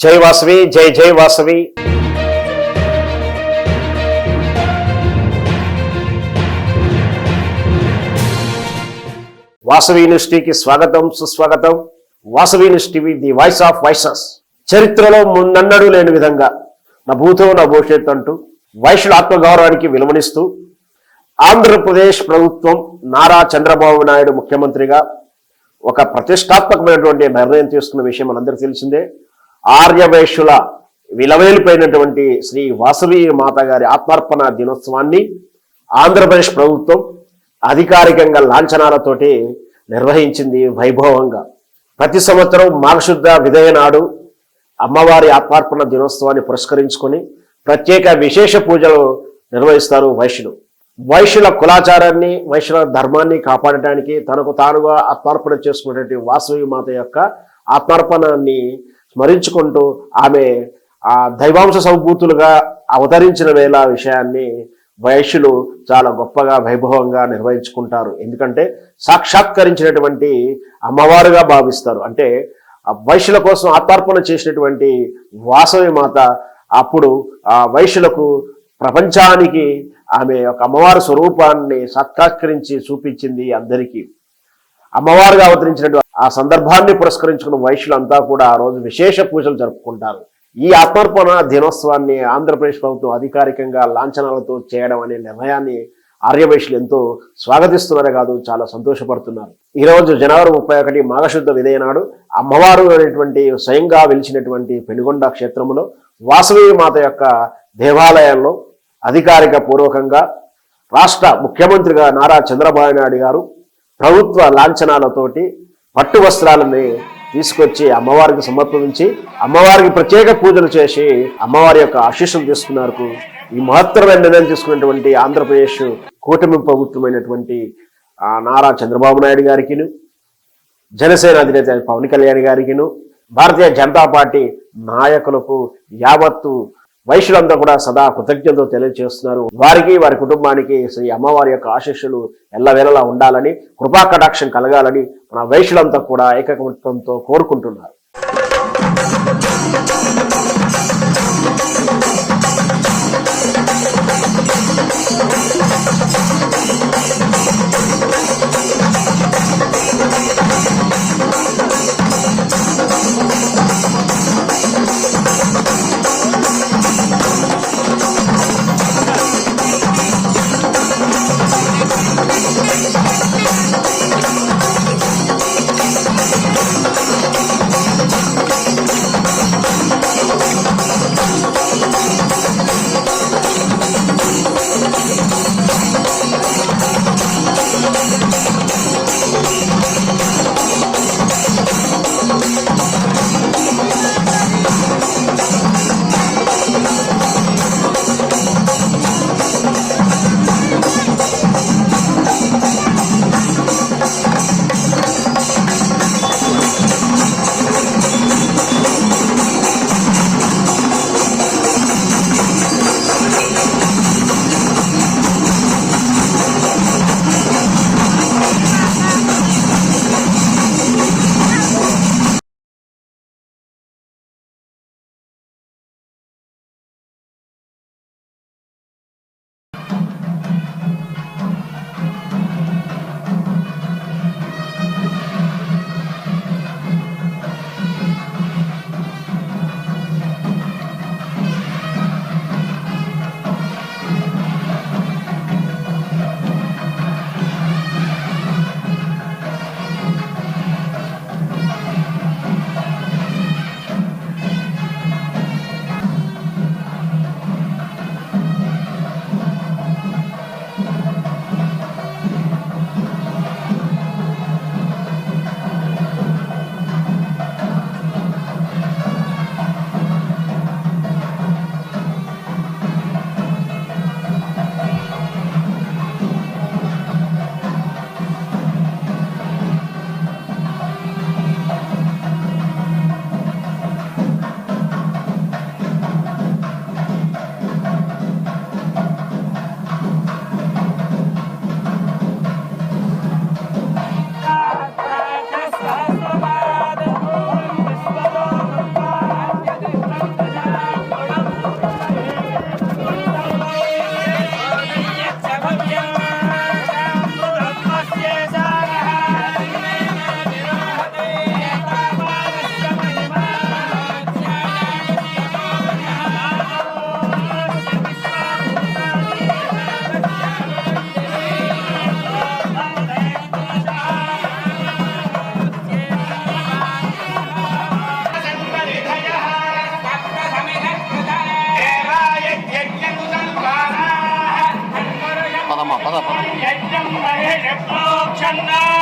జై వాసవి జై జై వాసవి. వాసవి యూనివర్సిటీకి స్వాగతం సుస్వాగతం. Vasavi university the voice of voices చరిత్రలో ముందన్నడూ లేని విధంగా నా భూతో నా భవిష్యత్తు అంటూ వైశ్యుల ఆత్మగౌరవానికి విలువనిస్తూ ఆంధ్రప్రదేశ్ ప్రభుత్వం నారా చంద్రబాబు నాయుడు ముఖ్యమంత్రిగా ఒక ప్రతిష్టాత్మకమైనటువంటి నిర్ణయం తీసుకున్న విషయం మనందరికీ తెలిసిందే. ఆర్యవేషుల విలవేలిపోయినటువంటి శ్రీ వాసవి మాత గారి ఆత్మార్పణ దినోత్సవాన్ని ఆంధ్రప్రదేశ్ ప్రభుత్వం అధికారికంగా లాంఛనాలతోటి నిర్వహించింది వైభవంగా. ప్రతి సంవత్సరం మాఘశుద్ధ విధయ నాడు అమ్మవారి ఆత్మార్పణ దినోత్సవాన్ని పురస్కరించుకొని ప్రత్యేక విశేష పూజలు నిర్వహిస్తారు వైశ్యులు వైశ్యుల కులాచారాన్ని వైశ్యుల ధర్మాన్ని కాపాడటానికి తనకు తానుగా ఆత్మార్పణ చేసుకున్నటువంటి వాసవి మాత యొక్క ఆత్మార్పణాన్ని స్మరించుకుంటూ ఆమె ఆ దైవాంశ సంపూర్తులుగా అవతరించిన వేళ విషయాన్ని వైశ్యులు చాలా గొప్పగా వైభవంగా నిర్వహించుకుంటారు. ఎందుకంటే సాక్షాత్కరించినటువంటి అమ్మవారుగా భావిస్తారు. అంటే వైశ్యుల కోసం ఆత్మార్పణ చేసినటువంటి వాసవి మాత అప్పుడు ఆ వైశ్యులకు ప్రపంచానికి ఆమె ఒక అమ్మవారి స్వరూపాన్ని సాక్షాత్కరించి చూపించింది అందరికీ. అమ్మవారుగా అవతరించినటువంటి ఆ సందర్భాన్ని పురస్కరించుకున్న వైశ్యులంతా కూడా ఆ రోజు విశేష పూజలు జరుపుకుంటారు. ఈ ఆత్మార్పణ దినోత్సవాన్ని ఆంధ్రప్రదేశ్ ప్రభుత్వం అధికారికంగా లాంఛనాలతో చేయడం అనే నిర్ణయాన్ని ఆర్యవైశ్యులు ఎంతో స్వాగతిస్తున్నారే కాదు చాలా సంతోషపడుతున్నారు. ఈ రోజు జనవరి ముప్పై ఒకటి మాఘశుద్ధ విదయ నాడు అమ్మవారు అనేటువంటి స్వయంగా వెలిచినటువంటి పెనుగొండ క్షేత్రములో వాసవి మాత యొక్క దేవాలయంలో అధికారిక పూర్వకంగా రాష్ట్ర ముఖ్యమంత్రిగా నారా చంద్రబాబు నాయుడు గారు ప్రభుత్వ లాంఛనాలతోటి పట్టు వస్త్రాలని తీసుకొచ్చి అమ్మవారికి సమర్పించి అమ్మవారికి ప్రత్యేక పూజలు చేసి అమ్మవారి యొక్క ఆశీస్సులు తీసుకున్నారు. ఈ మహత్తరమైన నిర్ణయం తీసుకున్నటువంటి ఆంధ్రప్రదేశ్ కూటమి ప్రభుత్వమైనటువంటి నారా చంద్రబాబు నాయుడు గారికిను జనసేన అధినేత పవన్ కళ్యాణ్ గారికిను భారతీయ జనతా పార్టీ నాయకులకు యావత్తు వైశ్యులంతా కూడా సదా కృతజ్ఞతలు తెలియజేస్తున్నారు. వారికి వారి కుటుంబానికి శ్రీ అమ్మవారి యొక్క ఆశీస్సులు ఎల్లవేళలా ఉండాలని కృపా కటాక్షం కలగాలని మన వైశ్యులంతా కూడా ఏకకంతో కోరుకుంటున్నారు. জান্নাত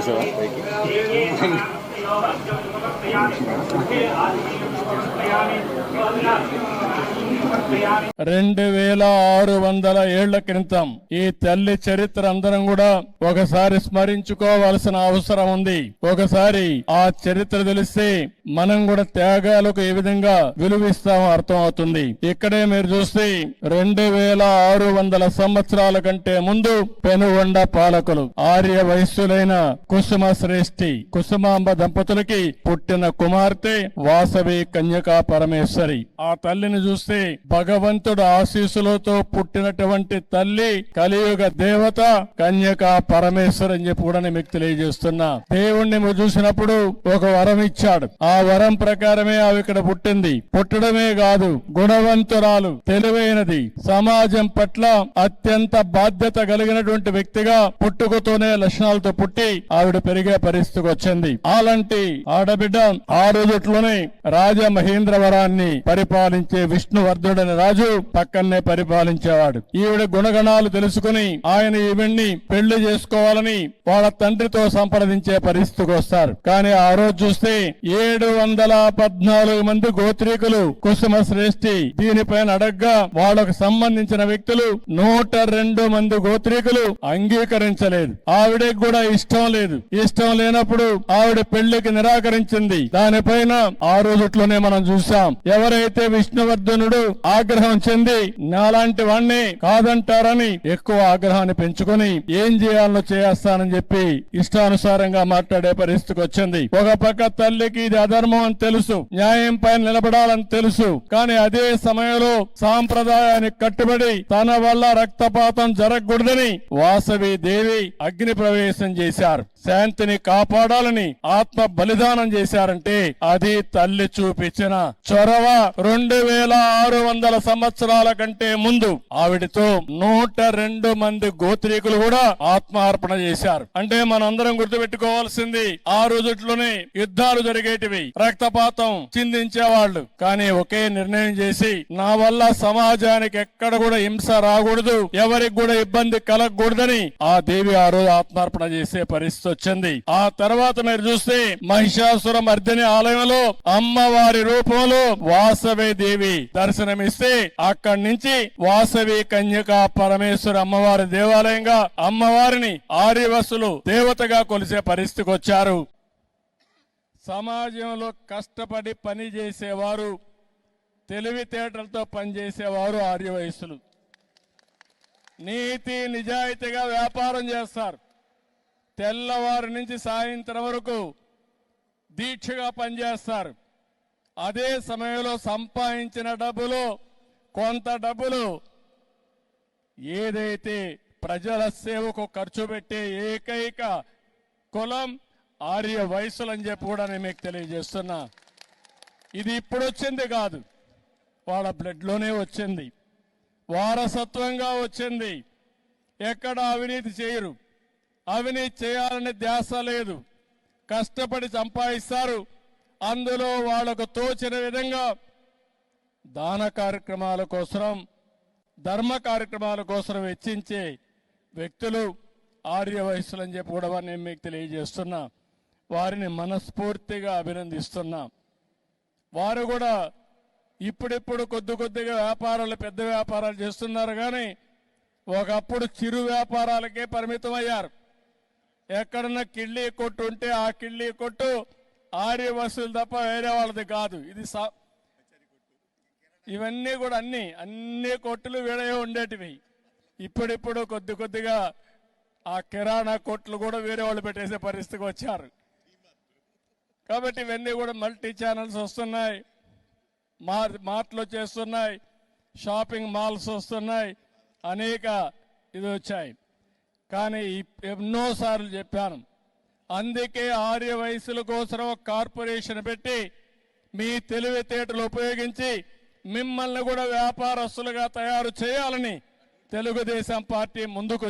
¿Qué se va? రెండు వేల ఆరు వందల ఏళ్ళ క్రితం ఈ తల్లి చరిత్ర అందరం కూడా ఒకసారి స్మరించుకోవాల్సిన అవసరం ఉంది. ఒకసారి ఆ చరిత్ర తెలిస్తే మనం కూడా త్యాగాలకు ఏ విధంగా విలువిస్తామో అర్థం అవుతుంది ఇక్కడే మీరు చూస్తే రెండు వేల ఆరు వందల సంవత్సరాల కంటే ముందు పెనుగొండ పాలకులు ఆర్య వయస్సులైన కుసుమ శ్రేష్ఠి కుసుమాంబ దంపతులకి పుట్టిన కుమార్తె వాసవి కన్యకా పరమేశ్వరి. ఆ తల్లిని చూస్తే భగవంతుడు ఆశీస్సులతో పుట్టినటువంటి తల్లి కలియుగ దేవత కన్యక పరమేశ్వర్ అని చెప్పి కూడా నేను మీకు తెలియజేస్తున్నా. దేవుణ్ణి మీరు చూసినప్పుడు ఒక వరం ఇచ్చాడు. ఆ వరం ప్రకారమే ఆమె ఇక్కడ పుట్టింది. పుట్టడమే కాదు గుణవంతురాలు తెలివైనది. సమాజం పట్ల అత్యంత బాధ్యత కలిగినటువంటి వ్యక్తిగా పుట్టుకతోనే లక్షణాలతో పుట్టి ఆవిడ పెరిగే పరిస్థితికి వచ్చింది. అలాంటి ఆడబిడ్డ ఆ రోజుట్లోనే రాజమహేంద్రవరాన్ని పరిపాలించే విష్ణువర్ధుడని రాజు పక్కనే పరిపాలించేవాడు. ఈవిడ గుణగణాలు తెలుసుకుని ఆయన ఈవిడ్ని పెళ్ళి చేసుకోవాలని వాళ్ళ తండ్రితో సంప్రదించే పరిస్థితికి వస్తారు. కానీ ఆ రోజు చూస్తే ఏడు వందల పద్నాలుగు మంది గోత్రీకులు కుసుమ శ్రేష్ఠి దీనిపైన అడగ్గా వాళ్ళకు సంబంధించిన వ్యక్తులు నూట రెండు మంది గోత్రీకులు అంగీకరించలేదు. ఆవిడకి కూడా ఇష్టం లేదు. ఇష్టం లేనప్పుడు ఆవిడ పెళ్ళికి నిరాకరించింది. దానిపైన ఆ రోజుట్లోనే మనం చూసాం ఎవరైతే విష్ణువర్ధనుడు ఆగ్రహం చెంది నాలాంటి వాణ్ణి కాదంటారని ఎక్కువ ఆగ్రహాన్ని పెంచుకొని ఏం చేయాలో చేస్తానని చెప్పి ఇష్టానుసారంగా మాట్లాడే పరిస్థితికి వచ్చింది. ఒక పక్క తల్లికి ఇది అధర్మం అని తెలుసు న్యాయం పైన నిలబడాలని తెలుసు. కానీ అదే సమయంలో సాంప్రదాయానికి కట్టుబడి తన వల్ల రక్తపాతం జరగకూడదని వాసవి దేవి అగ్ని ప్రవేశం చేశారు. శాంతిని కాపాడాలని ఆత్మ బలిదానం చేశారంటే అది తల్లి చూపించిన చొరవ రెండు వేల ఆరు వందల సంవత్సరాల కంటే ముందు ఆవిడతో నూట రెండు మంది గోత్రీకులు కూడా ఆత్మార్పణ చేశారు. అంటే మనందరం గుర్తుపెట్టుకోవాల్సింది ఆ రోజుట్లోనే యుద్ధాలు జరిగేటివి. రక్తపాతం చిందించేవాళ్ళు. కానీ ఒకే నిర్ణయం చేసి నా వల్ల సమాజానికి ఎక్కడ కూడా హింస రాకూడదు ఎవరికి కూడా ఇబ్బంది కలగకూడదని ఆ దేవి ఆ రోజు ఆత్మార్పణ చేసే పరిస్థితి వచ్చింది. ఆ తర్వాత మీరు చూస్తే మహిషాసుర మర్దిని ఆలయంలో అమ్మవారి రూపంలో వాసవి దేవి దర్శనమిస్తే అక్కడి నుంచి వాసవి కన్యక పరమేశ్వర అమ్మవారి దేవాలయంగా అమ్మవారిని ఆర్యవసులు దేవతగా కొలిసే పరిస్థితికి వచ్చారు. సమాజంలో కష్టపడి పని చేసేవారు తెలివితేటలతో పనిచేసేవారు ఆర్యవయస్సులు నీతి నిజాయితీగా వ్యాపారం చేస్తారు. తెల్లవారి నుంచి సాయంత్రం వరకు దీక్షగా పనిచేస్తారు. అదే సమయంలో సంపాదించిన డబ్బులు కొంత డబ్బులు ఏదైతే ప్రజల సేవకు ఖర్చు పెట్టే ఏకైక కులం ఆర్య వయసులని చెప్పి కూడా నేను మీకు తెలియజేస్తున్నా. ఇది ఇప్పుడు వచ్చింది కాదు. వాళ్ళ బ్లడ్లోనే వచ్చింది. వారసత్వంగా వచ్చింది. ఎక్కడ అవినీతి చేయరు. అవినీతి చేయాలనే ధ్యాస లేదు. కష్టపడి సంపాదిస్తారు. అందులో వాళ్ళకు తోచిన విధంగా దాన కార్యక్రమాల కోసం ధర్మ కార్యక్రమాల కోసం వెచ్చించే వ్యక్తులు ఆర్య అని చెప్పి కూడా నేను మీకు తెలియజేస్తున్నా. వారిని మనస్ఫూర్తిగా అభినందిస్తున్నా. వారు కూడా ఇప్పుడిప్పుడు కొద్ది కొద్దిగా వ్యాపారాలు పెద్ద వ్యాపారాలు చేస్తున్నారు కానీ ఒకప్పుడు చిరు వ్యాపారాలకే పరిమితం అయ్యారు ఎక్కడన్నా కిళ్ళీ కొట్టు ఉంటే ఆ కిళ్ళీ కొట్టు ఆర్య వసూలు తప్ప వేరే వాళ్ళది కాదు. ఇది సా- ఇవన్నీ కూడా అన్ని అన్ని కొట్టులు వేరే ఉండేటివి. ఇప్పుడిప్పుడు కొద్ది కొద్దిగా ఆ కిరాణా కొట్లు కూడా వేరే వాళ్ళు పెట్టేసే పరిస్థితికి వచ్చారు. కాబట్టి ఇవన్నీ కూడా మల్టీ ఛానల్స్ వస్తున్నాయి. మార్ మార్ట్లు చేస్తున్నాయి. షాపింగ్ మాల్స్ వస్తున్నాయి. అనేక ఇది వచ్చాయి. కానీ ఎన్నోసార్లు చెప్పాను. అందుకే ఆర్య వయసుల కోసం ఒక కార్పొరేషన్ పెట్టి మీ తెలివితేటలు ఉపయోగించి మిమ్మల్ని కూడా వ్యాపారస్తులుగా తయారు చేయాలని తెలుగుదేశం పార్టీ ముందుకు